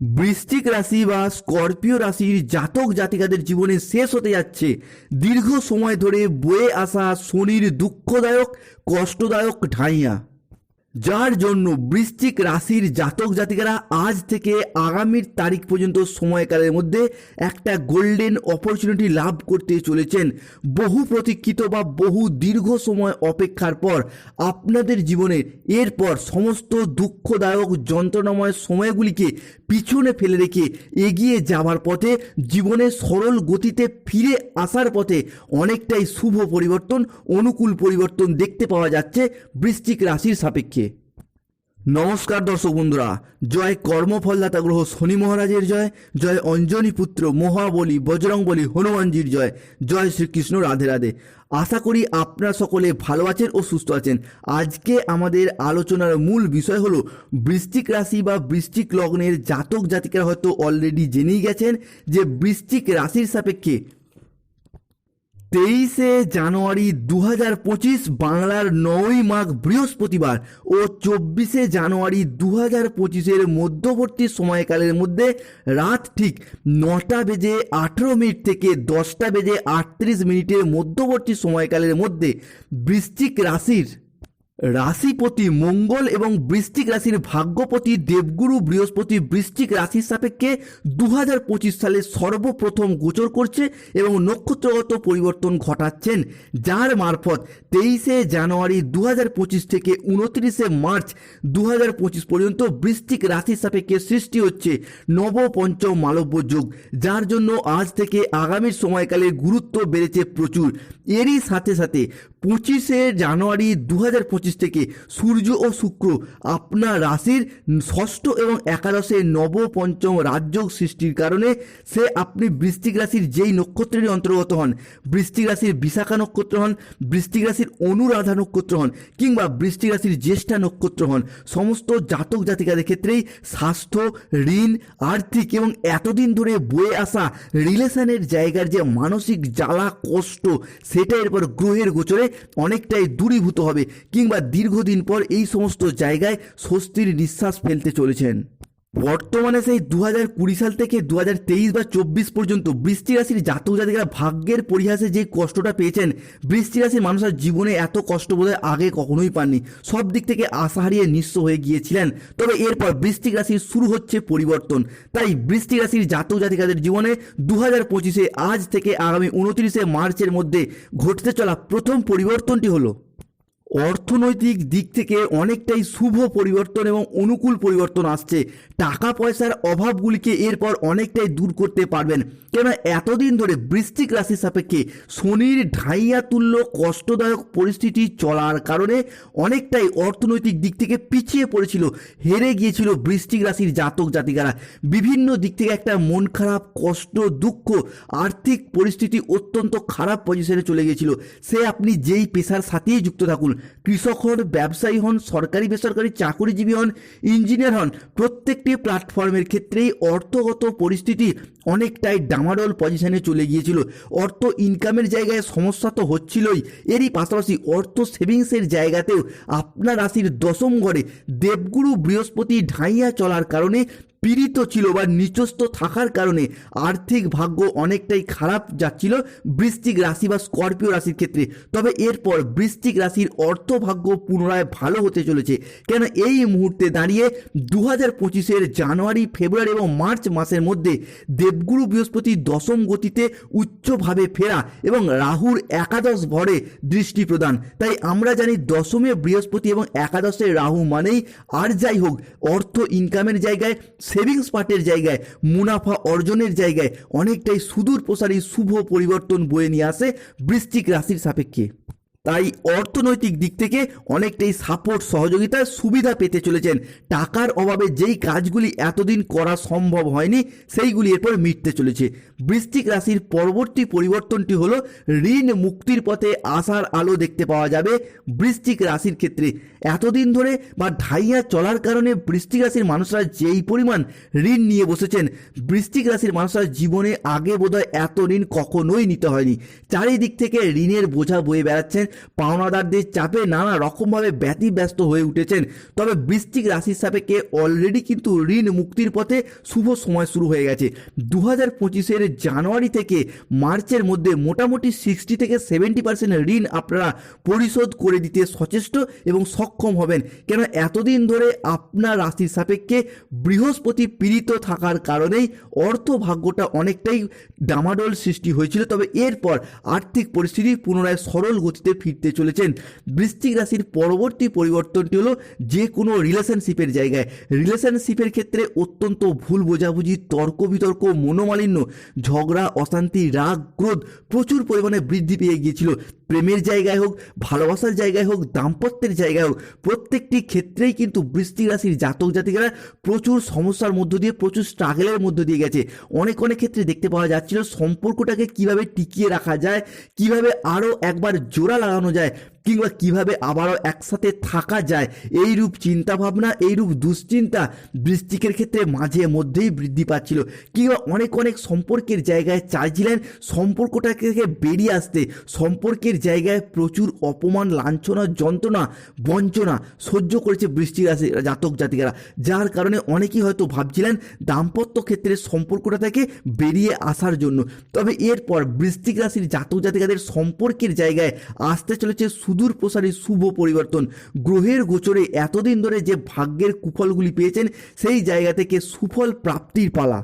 বৃশ্চিক রাশি বা স্করপিও রাশির জাতক জাতিকাদের জীবনে শেষ হতে যাচ্ছে। দীর্ঘ সময় ধরে বয়ে আসা শনির দুঃখদায়ক, কষ্টদায়ক ঢাইয়া। যার জন্য বৃশ্চিক রাশির জাতক জাতিকারা আজ থেকে আগামীর তারিখ পর্যন্ত সময়কালের মধ্যে একটা গোল্ডেন অপরচুনিটি লাভ করতে চলেছেন। বহু প্রতীক্ষিত বা বহু দীর্ঘ সময় অপেক্ষার পর আপনাদের জীবনের এরপর সমস্ত দুঃখদায়ক যন্ত্রণাময় সময়গুলিকে পিছনে ফেলে রেখে এগিয়ে যাওয়ার পথে জীবনের সরল গতিতে ফিরে আসার পথে অনেকটাই শুভ পরিবর্তন, অনুকূল পরিবর্তন দেখতে পাওয়া যাচ্ছে বৃশ্চিক রাশির সাপেক্ষে। নমস্কার দর্শক বন্ধুরা, জয় কর্মফলদাতা গ্রহ শনি মহারাজের জয় জয় অঞ্জনী পুত্র মহাবলী বজরংবলী হনুমানজির জয় জয় শ্রীকৃষ্ণ রাধে রাধে। আশা করি আপনারা সকলে ভালো আছেন ও সুস্থ আছেন। আজকে আমাদের আলোচনার মূল বিষয় হলো বৃষ্টিক রাশি বা বৃষ্টিক লগ্নের জাতক জাতিকারা হয়তো অলরেডি জেনেই গেছেন যে বৃষ্টিক রাশির সাপেক্ষে তেইশে জানুয়ারি দু হাজার পঁচিশ বাংলার নয়ই মাঘ বৃহস্পতিবার ও চব্বিশে জানুয়ারি দু হাজার পঁচিশের মধ্যবর্তী সময়কালের মধ্যে রাত ঠিক নটা বেজে আঠেরো মিনিট থেকে দশটা বেজে আটত্রিশ মিনিটের মধ্যবর্তী সময়কালের মধ্যে বৃশ্চিক রাশির রাশিপতি মঙ্গল এবং বৃষ্টিক রাশির ভাগ্যপতি দেবগুরু বৃহস্পতি বৃষ্টিক রাশির সাপেক্ষে দু হাজার পঁচিশ সালে সর্বপ্রথম গোচর করছে এবং নক্ষত্রগত পরিবর্তন ঘটাচ্ছেন, যার মারফত তেইশে জানুয়ারি দু পঁচিশ থেকে উনত্রিশে মার্চ দু পঁচিশ পর্যন্ত বৃষ্টিক রাশির সাপেক্ষে সৃষ্টি হচ্ছে নবপঞ্চম মালব্য যোগ, যার জন্য আজ থেকে আগামীর সময়কালে গুরুত্ব বেড়েছে প্রচুর। এরই সাথে সাথে পঁচিশে জানুয়ারি দু হাজার পঁচিশ থেকে সূর্য ও শুক্র আপনার রাশির ষষ্ঠ এবং একাদশে নবপঞ্চম রাজযোগ সৃষ্টির কারণে সে আপনি বৃশ্চিক রাশির যেই নক্ষত্রেরই অন্তর্গত হন, বৃশ্চিক রাশির বিশাখা নক্ষত্র হন, বৃশ্চিক রাশির অনুরাধা নক্ষত্র হন, কিংবা বৃশ্চিক রাশির জ্যেষ্ঠা নক্ষত্র হন, সমস্ত জাতক জাতিকাদের ক্ষেত্রেই স্বাস্থ্য, ঋণ, আর্থিক এবং এতদিন ধরে বয়ে আসা রিলেশনের জায়গার যে মানসিক জ্বালা, কষ্ট, সেটা এরপর গ্রহের গোচরে অনেকটাই দূরীভূত হবে কিংবা দীর্ঘদিন পর এই সমস্ত জায়গায় স্বস্তির নিঃশ্বাস ফেলতে চলেছেন। বর্তমানে সেই দু হাজার কুড়ি সাল থেকে দু হাজার তেইশ বা চব্বিশ পর্যন্ত বৃষ্টি রাশির জাতক জাতিকারা ভাগ্যের পরিহাসে যে কষ্টটা পেয়েছেন, বৃষ্টি রাশির মানুষের জীবনে এত কষ্ট বোধহয় আগে কখনোই পাননি। সব দিক থেকে আশা হারিয়ে নিঃস্ব হয়ে গিয়েছিলেন। তবে এরপর বৃষ্টিক রাশির শুরু হচ্ছে পরিবর্তন। তাই বৃষ্টিক রাশির জাতক জাতিকাদের জীবনে দু হাজার পঁচিশে আজ থেকে আগামী উনত্রিশে মার্চের মধ্যে ঘটতে চলা প্রথম পরিবর্তনটি হলো অর্থনৈতিক দিক থেকে অনেকটাই শুভ পরিবর্তন এবং অনুকূল পরিবর্তন আসছে। টাকা পয়সার অভাবগুলিকে এরপর অনেকটাই দূর করতে পারবেন। কেননা এতদিন ধরে বৃষ্টিক রাশির সাপেক্ষে শনির ঢাইয়া তুল্য কষ্টদায়ক পরিস্থিতি চলার কারণে অনেকটাই অর্থনৈতিক দিক থেকে পিছিয়ে পড়েছিল, হেরে গিয়েছিল বৃষ্টিক রাশির জাতক জাতিকারা। বিভিন্ন দিক থেকে একটা মন খারাপ, কষ্ট, দুঃখ, আর্থিক পরিস্থিতি অত্যন্ত খারাপ পজিশনে চলে গিয়েছিল। সে আপনি যেই পেশার সাথেই যুক্ত থাকুন কৃষক হন ব্যবসায়ী হন, সরকারি, বেসরকারি চাকরিজীবী হন, ইঞ্জিনিয়ার হন, প্রত্যেকটি প্ল্যাটফর্মের ক্ষেত্রেই অর্থগত পরিস্থিতি অনেকটাই ডামাডোল পজিশনে চলে গিয়েছিল। অর্থ ইনকামের জায়গায় সমস্যা তো হচ্ছিলই। এরই পাশাপাশি অর্থ সেভিংসের জায়গাতেও আপনার রাশির দশম ঘরে দেবগুরু বৃহস্পতি ঢাইয়া চলার কারণে পীড়িত ছিল বা নিচস্থ থাকার কারণে আর্থিক ভাগ্য অনেকটাই খারাপ যাচ্ছিল বৃশ্চিক রাশি বা স্করপিও রাশির ক্ষেত্রে। তবে এরপর বৃশ্চিক রাশির অর্থ ভাগ্য পুনরায় ভালো হতে চলেছে। কেন এই মুহূর্তে দাঁড়িয়ে দু হাজার পঁচিশের জানুয়ারি, ফেব্রুয়ারি এবং মার্চ মাসের মধ্যে দেবগুরু বৃহস্পতি দশম গতিতে উচ্চভাবে ফেরা এবং রাহুর একাদশ ভরে দৃষ্টি প্রদান। তাই আমরা জানি দশমে বৃহস্পতি এবং একাদশে রাহু মানেই আর যাই হোক, অর্থ ইনকামের জায়গায় সেভিংস পার্টের জায়গায়, মুনাফা অর্জনের জায়গায় অনেকটাই সুদূর প্রসারী শুভ পরিবর্তন বয়ে নিয়ে আসে বৃশ্চিক রাশির সাপেক্ষে। তাই অর্থনৈতিক দিক থেকে অনেকটাই সাপোর্ট সহযোগিতার সুবিধা পেতে চলেছেন। টাকার অভাবে যেই কাজগুলি এতদিন করা সম্ভব হয়নি, সেইগুলি এরপর মিটতে চলেছে। বৃশ্চিক রাশির পরবর্তী পরিবর্তনটি হল, ঋণ মুক্তির পথে আসার আলো দেখতে পাওয়া যাবে বৃশ্চিক রাশির ক্ষেত্রে। এতদিন ধরে বা ঢাইয়া চলার কারণে বৃষ্টিক রাশির মানুষরা যেই পরিমাণ ঋণ নিয়ে বসেছেন বৃষ্টিক রাশির মানুষরা জীবনে আগে বোধহয় এত ঋণ কখনোই নিতে হয়নি। চারিদিক থেকে ঋণের বোঝা বয়ে বেড়াচ্ছেন পাওনাদারদের চাপে নানা রকমভাবে ব্যতিব্যস্ত হয়ে উঠেছেন। তবে বৃশ্চিক রাশির সাপেক্ষে অলরেডি কিন্তু ঋণ মুক্তির পথে শুভ সময় শুরু হয়ে গেছে। দু হাজার পঁচিশের জানুয়ারি থেকে মার্চের মধ্যে মোটামুটি সিক্সটি থেকে সেভেন্টি পার্সেন্ট ঋণ আপনারা পরিশোধ করে দিতে সচেষ্ট এবং সক্ষম হবেন। কেন এতদিন ধরে আপনার রাশির সাপেক্ষে বৃহস্পতি পীড়িত থাকার কারণেই অর্থ ভাগ্যটা অনেকটাই ডামাডোল সৃষ্টি হয়েছিল। তবে এরপর আর্থিক পরিস্থিতি পুনরায় সরল গতিতে ফিরতে চলেছেন। বৃশ্চিক রাশির পরবর্তী পরিবর্তনটি হলো যে কোনো রিলেশনশিপের জায়গায়। রিলেশনশিপের ক্ষেত্রে অত্যন্ত ভুল বোঝাবুঝি তর্ক বিতর্ক মনোমালিন্য, ঝগড়া, অশান্তি, রাগ, ক্রোধ প্রচুর পরিমাণে বৃদ্ধি পেয়ে গিয়েছিল। প্রেমের জায়গায় হোক, ভালোবাসার জায়গায় হোক, দাম্পত্যের জায়গায় হোক, প্রত্যেকটি ক্ষেত্রেই কিন্তু বৃষ্টি রাশির জাতক জাতিকারা প্রচুর সমস্যার মধ্য দিয়ে, প্রচুর স্ট্রাগলের মধ্য দিয়ে গেছে। অনেক অনেক ক্ষেত্রে দেখতে পাওয়া যাচ্ছিল সম্পর্কটাকে কীভাবে টিকিয়ে রাখা যায়, কীভাবে আরও একবার জোড়া লাগানো যায় কিংবা কীভাবে আবারও একসাথে থাকা যায়, এইরূপ চিন্তাভাবনা, এইরূপ দুশ্চিন্তা বৃষ্টিকের ক্ষেত্রে মাঝে মধ্যেই বৃদ্ধি পাচ্ছিল। কিংবা অনেক অনেক সম্পর্কের জায়গায় চাইছিলেন সম্পর্কটা থেকে বেরিয়ে আসতে। সম্পর্কের জায়গায় প্রচুর অপমান, লাঞ্ছনা, যন্ত্রণা, বঞ্চনা সহ্য করেছে বৃষ্টি রাশি, জাতক জাতিকারা। যার কারণে অনেকেই হয়তো ভাবছিলেন দাম্পত্য ক্ষেত্রে সম্পর্কটা থেকে বেরিয়ে আসার জন্য। তবে এরপর বৃষ্টিক রাশির জাতক জাতিকাদের সম্পর্কের জায়গায় আসতে চলেছে সুদূর প্রসারী শুভ পরিবর্তন। গ্রহের গোচরে এতদিন ধরে যে ভাগ্যের কুফলগুলি পেয়েছেন, সেই জায়গা থেকে সুফল প্রাপ্তির পালা।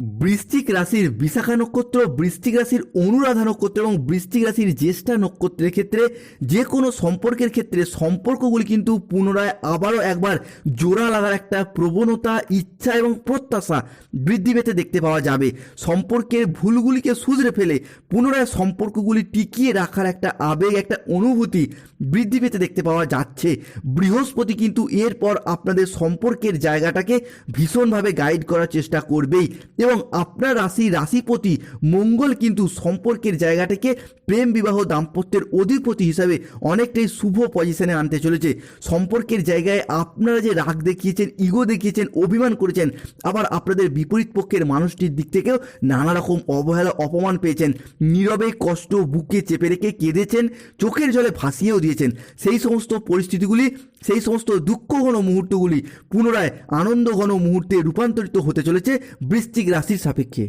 বৃশ্চিক রাশির বিশাখা নক্ষত্র, বৃশ্চিক রাশির অনুরাধা নক্ষত্র এবং বৃশ্চিক রাশির জ্যেষ্ঠা নক্ষত্রের ক্ষেত্রে যে কোনো সম্পর্কের ক্ষেত্রে সম্পর্কগুলি কিন্তু পুনরায় আবারও একবার জোড়া লাগার একটা প্রবণতা, ইচ্ছা এবং প্রত্যাশা বৃদ্ধি পেতে দেখতে পাওয়া যাবে। সম্পর্কের ভুলগুলিকে শুধরে ফেলে পুনরায় সম্পর্কগুলি টিকিয়ে রাখার একটা আবেগ, একটা অনুভূতি বৃদ্ধি পেতে দেখতে পাওয়া যাচ্ছে। বৃহস্পতি কিন্তু এরপর আপনাদের সম্পর্কের জায়গাটাকে ভীষণভাবে গাইড করার চেষ্টা করবেই এবং আপনার রাশি, রাশিপতি মঙ্গল কিন্তু সম্পর্কের জায়গাটাকে প্রেম বিবাহ দাম্পত্যের অধিপতি হিসাবে অনেকটাই শুভ পজিশনে আনতে চলেছে। সম্পর্কের জায়গায় আপনারা যে রাগ দেখিয়েছেন ইগো দেখিয়েছেন, অভিমান করেছেন, আবার আপনাদের বিপরীত পক্ষের মানুষটির দিক থেকেও নানা রকম অবহেলা, অপমান পেয়েছেন, নীরবে কষ্ট বুকে চেপে রেখে কেঁদেছেন, চোখের জলে ভাসিয়েও দিয়েছেন। সেই সমস্ত পরিস্থিতিগুলি, সেই সমস্ত দুঃখঘন মুহূর্তগুলি পুনরায় আনন্দঘন মুহূর্তে রূপান্তরিত হতে চলেছে বৃশ্চিক রাশির সাপেক্ষে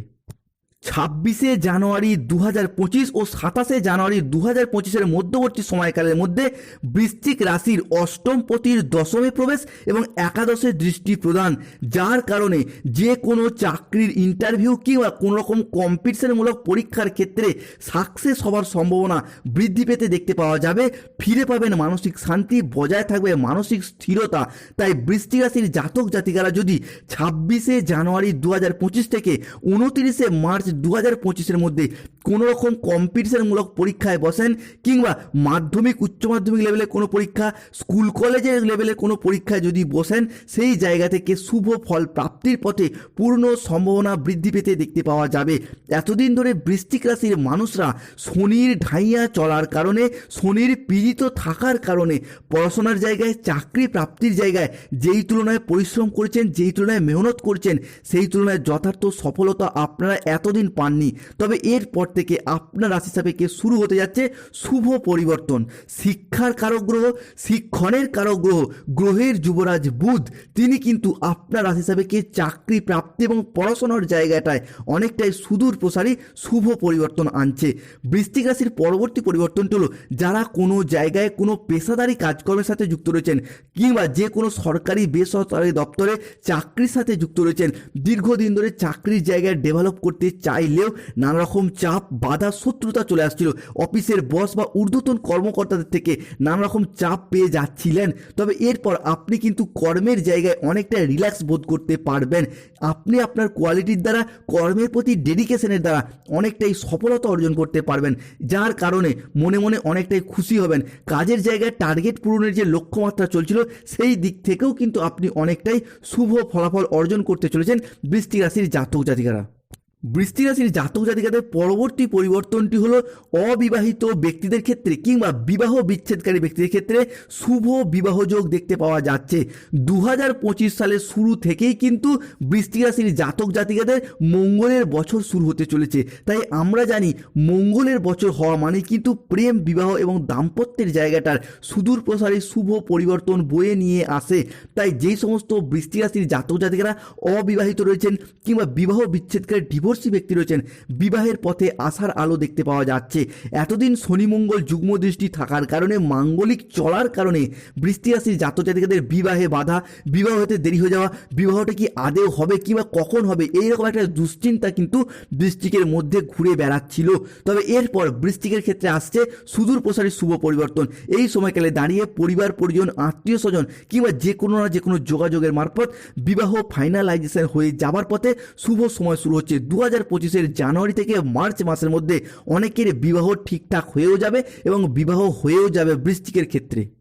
ছাব্বিশে জানুয়ারি দু হাজার পঁচিশ ও সাতাশে জানুয়ারি দু হাজার পঁচিশের মধ্যবর্তী সময়কালের মধ্যে বৃশ্চিক রাশির অষ্টম পতির দশমে প্রবেশ এবং একাদশে দৃষ্টি প্রদান, যার কারণে যে কোনো চাকরির ইন্টারভিউ কিংবা কোনো রকম কম্পিটিশনমূলক পরীক্ষার ক্ষেত্রে সাকসেস হওয়ার সম্ভাবনা বৃদ্ধি পেতে দেখতে পাওয়া যাবে। ফিরে পাবেন মানসিক শান্তি, বজায় থাকবে মানসিক স্থিরতা। তাই বৃষ্টিক রাশির জাতক জাতিকারা যদি ছাব্বিশে জানুয়ারি দু হাজার পঁচিশ থেকে উনতিরিশে মার্চ দু হাজার পঁচিশের মধ্যে কোনো রকম কম্পিটিশনমূলক পরীক্ষায় বসেন কিংবা মাধ্যমিক, উচ্চ মাধ্যমিক লেভেলে কোনো পরীক্ষা স্কুল কলেজের লেভেলে কোনো পরীক্ষায় যদি বসেন, সেই জায়গা থেকে শুভ ফল প্রাপ্তির পথে পূর্ণ সম্ভাবনা বৃদ্ধি পেতে দেখতে পাওয়া যাবে। এতদিন ধরে বৃশ্চিক রাশির মানুষরা শনির ঢাইয়া চলার কারণে, শনির পীড়িত থাকার কারণে পড়াশোনার জায়গায়, চাকরি প্রাপ্তির জায়গায় যেই তুলনায় পরিশ্রম করেছেন, যেই তুলনায় মেহনত করছেন, সেই তুলনায় যথার্থ সফলতা আপনারা এতদিন পাননি। তবে এরপর থেকে আপনার রাশি সাপেক্ষে শুরু হতে যাচ্ছে শুভ পরিবর্তন। শিক্ষার কারক গ্রহ, শিক্ষণের কারক গ্রহ, গ্রহের যুবরাজ বুধ, তিনি কিন্তু আপনার রাশি সাপেক্ষে চাকরি প্রাপ্তি এবং পড়াশোনার জায়গাটায় অনেকটাই সুদূর প্রসারী শুভ পরিবর্তন আনছে। বৃশ্চিক রাশির পরবর্তী পরিবর্তনটি হলো, যারা কোনো জায়গায় কোনো পেশাদারি কাজকর্মের সাথে যুক্ত রয়েছেন কিংবা যে কোনো সরকারি বেসরকারি দপ্তরে চাকরির সাথে যুক্ত রয়েছেন, দীর্ঘদিন ধরে চাকরির জায়গায় ডেভেলপ করতে চাইলেও নানা রকম চাপ, বাধা, শত্রুতা চলে আসছিল। অফিসের বস বা ঊর্ধ্বতন কর্মকর্তাদের থেকে নানা রকম চাপ পেয়ে যাচ্ছিলেন। তবে এরপর আপনি কিন্তু কর্মের জায়গায় অনেকটা রিল্যাক্স বোধ করতে পারবেন। আপনি আপনার কোয়ালিটির দ্বারা, কর্মের প্রতি ডেডিকেশনের দ্বারা অনেকটাই সফলতা অর্জন করতে পারবেন। যার কারণে মনে মনে অনেকটাই খুশি হবেন। কাজের জায়গায় টার্গেট পূরণের যে লক্ষ্যমাত্রা চলছিল, সেই দিক থেকেও কিন্তু আপনি অনেকটাই শুভ ফলাফল অর্জন করতে চলেছেন বৃষ্টি রাশির জাতক জাতিকারা। বৃষ্টি রাশির জাতক জাতিকাদের পরবর্তী পরিবর্তনটি হলো অবিবাহিত ব্যক্তিদের ক্ষেত্রে কিংবা বিবাহ বিচ্ছেদকারী ব্যক্তিদের ক্ষেত্রে শুভ বিবাহ যোগ দেখতে পাওয়া যাচ্ছে। দু হাজার পঁচিশ সালের শুরু থেকেই কিন্তু বৃষ্টি রাশির জাতক জাতিকাদের মঙ্গলের বছর শুরু হতে চলেছে। তাই আমরা জানি মঙ্গলের বছর হওয়া মানে কিন্তু প্রেম, বিবাহ এবং দাম্পত্যের জায়গাটার সুদূর প্রসারে শুভ পরিবর্তন বয়ে নিয়ে আসে। তাই যেই সমস্ত বৃষ্টি রাশির জাতক জাতিকারা অবিবাহিত রয়েছেন কিংবা বিবাহ বিচ্ছেদকারী ডিভোর্সি ব্যক্তি রয়েছেন। বিবাহের পথে আসার আলো দেখতে পাওয়া যাচ্ছে। এতদিন শনি মঙ্গল যুগ্ম দৃষ্টি থাকার কারণে, মাঙ্গলিক চলার কারণে বৃষ্টি রাশির জাতক জাতিকাদের বিবাহে বাধা, বিবাহ হতে দেরি হয়ে যাওয়া, বিবাহটা কি আদেও হবে কিংবা কখন হবে এইরকম একটা দুশ্চিন্তা কিন্তু বৃষ্টিকের মধ্যে ঘুরে বেড়াচ্ছিল। তবে এরপর বৃষ্টিকের ক্ষেত্রে আসছে সুদূর প্রসারী শুভ পরিবর্তন। এই সময়কালে দাঁড়িয়ে পরিবার, পরিজন, আত্মীয় স্বজন কিংবা যে কোনো না যে কোনো যোগাযোগের মারফত বিবাহ ফাইনালাইজেশন হয়ে যাবার পথে শুভ সময় শুরু হচ্ছে। দু হাজার পঁচিশের জানুয়ারি থেকে মার্চ মাসের মধ্যে অনেকের বিবাহ ঠিকঠাক হয়েও যাবে এবং বিবাহ হয়েও যাবে বৃষ্টিকের ক্ষেত্রে।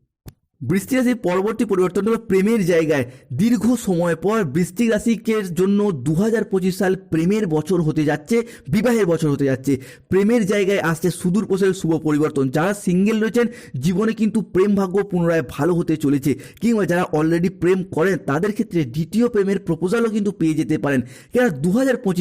বৃষ্টি রাশির পরবর্তী পরিবর্তন হলো প্রেমের জায়গায়। দীর্ঘ সময় পর বৃষ্টিক রাশিকের জন্য দু হাজার পঁচিশ সাল প্রেমের বছর হতে যাচ্ছে, বিবাহের বছর হতে যাচ্ছে। প্রেমের জায়গায় আসছে সুদূর প্রসারের শুভ পরিবর্তন। যারা সিঙ্গেল রয়েছেন, জীবনে কিন্তু প্রেম ভাগ্য পুনরায় ভালো হতে চলেছে। কিংবা যারা অলরেডি প্রেম করেন, তাদের ক্ষেত্রে দ্বিতীয় প্রেমের প্রপোজালও কিন্তু পেয়ে যেতে পারেন। কেননা দু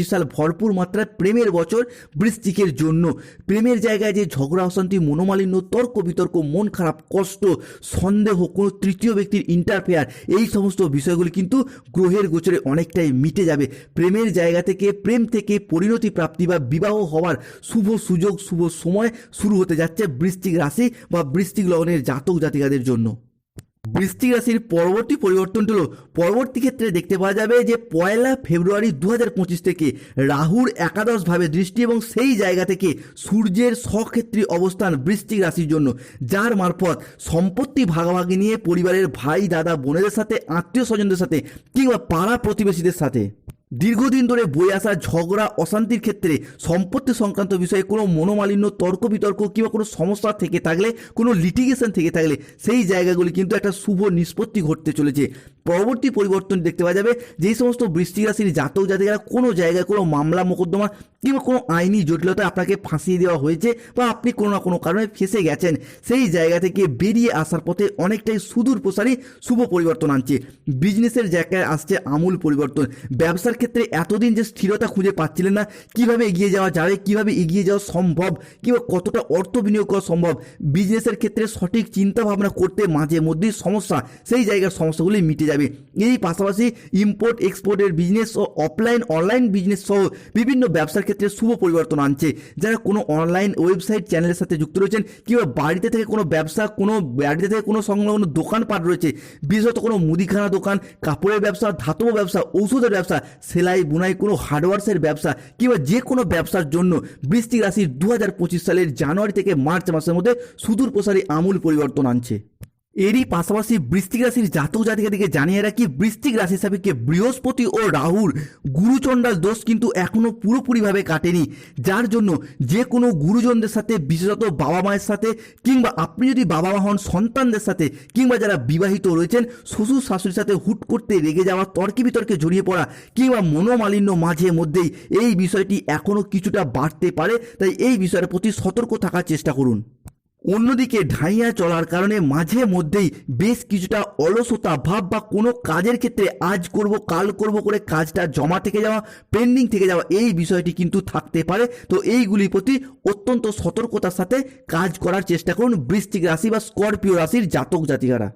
সাল ভরপুর মাত্রায় প্রেমের বছর বৃষ্টিকের জন্য। প্রেমের জায়গায় যে ঝগড়া, অশান্তি, মনোমালিন্য তর্ক বিতর্ক মন খারাপ, কষ্ট, সন্দেহ কোনো তৃতীয় ব্যক্তির ইন্টারফেয়ার এই সমস্ত বিষয়গুলি কিন্তু গ্রহের গোচরে অনেকটাই মিটে যাবে। প্রেমের জায়গা থেকে, প্রেম থেকে পরিণতি প্রাপ্তি বা বিবাহ হওয়ার শুভ সুযোগ, শুভ সময় শুরু হতে যাচ্ছে বৃষ্টিক রাশি বা বৃষ্টিক লগ্নের জাতক জাতিকাদের জন্য। বৃশ্চিক রাশির পরবর্তী পরিবর্তনটি হল, পরবর্তী ক্ষেত্রে দেখতে পাওয়া যাবে যে পয়লা ফেব্রুয়ারি দু পঁচিশ থেকে রাহুর একাদশভাবে দৃষ্টি এবং সেই জায়গা থেকে সূর্যের স্বক্ষেত্রী অবস্থান বৃষ্টিক রাশির জন্য, যার মারফত সম্পত্তি ভাগাভাগি নিয়ে পরিবারের ভাই, দাদা, বোনেদের সাথে, আত্মীয় স্বজনদের সাথে কিংবা পাড়া প্রতিবেশীদের সাথে। দীর্ঘদিন ধরে বয়ে আসা ঝগড়া, অশান্তির ক্ষেত্রে সম্পত্তি সংক্রান্ত বিষয়ে কোনো মনোমালিন্য, তর্ক বিতর্ক কিংবা কোনো সমস্যা থেকে থাকলে, কোনো লিটিগেশন থেকে থাকলে সেই জায়গাগুলি কিন্তু একটা শুভ নিষ্পত্তি ঘটতে চলেছে। পরবর্তী পরিবর্তন দেখতে পাওয়া যাবে যেই সমস্ত বৃষ্টি রাশির জাতক জাতিকারা কোনো জায়গায় কোনো মামলা, মোকদ্দমা কিংবা কোনো আইনি জটিলতায় আপনাকে ফাঁসিয়ে দেওয়া হয়েছে বা আপনি কোনো না কোনো কারণে ফেঁসে গেছেন। সেই জায়গা থেকে বেরিয়ে আসার পথে অনেকটাই সুদূর প্রসারী শুভ পরিবর্তন আনছে। বিজনেসের জায়গায় আসছে আমূল পরিবর্তন। ব্যবসার ক্ষেত্রে এতদিন যে স্থিরতা খুঁজে পাচ্ছিলেন না, কীভাবে এগিয়ে যাওয়া যাবে, কীভাবে এগিয়ে যাওয়া সম্ভব, কিংবা কতটা অর্থ বিনিয়োগ করা সম্ভব বিজনেসের ক্ষেত্রে সঠিক চিন্তা ভাবনা করতে মাঝে মধ্যেই সমস্যা, সেই জায়গার সমস্যাগুলি মিটে যাবে। এই পাশাপাশি ইম্পোর্ট এক্সপোর্টের বিজনেস ও অফলাইন অনলাইন বিজনেস সহ বিভিন্ন ব্যবসার ক্ষেত্রে শুভ পরিবর্তন আনছে। যারা কোনো অনলাইন ওয়েবসাইট চ্যানেলের সাথে যুক্ত রয়েছেন, কিংবা বাড়িতে থেকে কোনো ব্যবসা, কোনো বাড়িতে থেকে কোনো সংলগ্ন দোকানপাট রয়েছে, বিশেষত কোনো মুদিখানা দোকান, কাপড়ের ব্যবসা, ধাতব ব্যবসা, ঔষধের ব্যবসা সেলাই, বুনাই কোনো হার্ডওয়ার্সের ব্যবসা কিংবা যে কোনো ব্যবসার জন্য বৃষ্টি রাশির দু হাজার পঁচিশ সালের জানুয়ারি থেকে মার্চ মাসের মধ্যে সুদূর প্রসারী আমূল পরিবর্তন আনছে। এরই পাশাপাশি বৃশ্চিক রাশির জাতক জাতিকাদিকে জানিয়ে রাখি, বৃশ্চিক রাশি সাপেক্ষে বৃহস্পতি ও রাহুর গুরুচণ্ডাল দোষ কিন্তু এখনও পুরোপুরিভাবে কাটেনি। যার জন্য যে কোনো গুরুজনদের সাথে, বিশেষত বাবা মায়ের সাথে, কিংবা আপনি যদি বাবা মা হন, সন্তানদের সাথে, কিংবা যারা বিবাহিত রয়েছেন, শ্বশুর শাশুড়ির সাথে হুট করতে রেগে যাওয়া, তর্কে বিতর্কে জড়িয়ে পড়া, কিংবা মনোমালিন্য মাঝে মধ্যেই, এই বিষয়টি এখনও কিছুটা বাড়তে পারে। তাই এই বিষয়ের প্রতি সতর্ক থাকার চেষ্টা করুন। অন্যদিকে ঢাইয়া চলার কারণে মাঝে মধ্যেই বেশ কিছুটা অলসতা ভাব বা কোনো কাজের ক্ষেত্রে আজ করব, কাল করব করে কাজটা জমা থেকে যাওয়া, পেন্ডিং থেকে যাওয়া এই বিষয়টি কিন্তু থাকতে পারে। তো এইগুলির প্রতি অত্যন্ত সতর্কতার সাথে কাজ করার চেষ্টা করুন বৃষ্টিক রাশি বা স্করপিও রাশির জাতক জাতিকারা।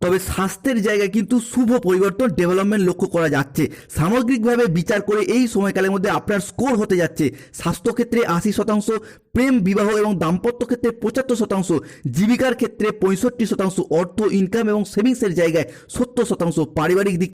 তবে স্বাস্থ্যের জায়গায় কিন্তু শুভ পরিবর্তন ডেভেলপমেন্ট লক্ষ্য করা যাচ্ছে। সামগ্রিকভাবে বিচার করে এই সময়কালের মধ্যে আপনার স্কোর হতে যাচ্ছে। স্বাস্থ্যক্ষেত্রে আশি শতাংশ, প্রেম, বিবাহ এবং দাম্পত্য ক্ষেত্রে পঁচাত্তর শতাংশ, জীবিকার ক্ষেত্রে পঁয়ষট্টি শতাংশ, অর্থ ইনকাম এবং সেভিংসের জায়গায় সত্তর শতাংশ। পারিবারিক দিক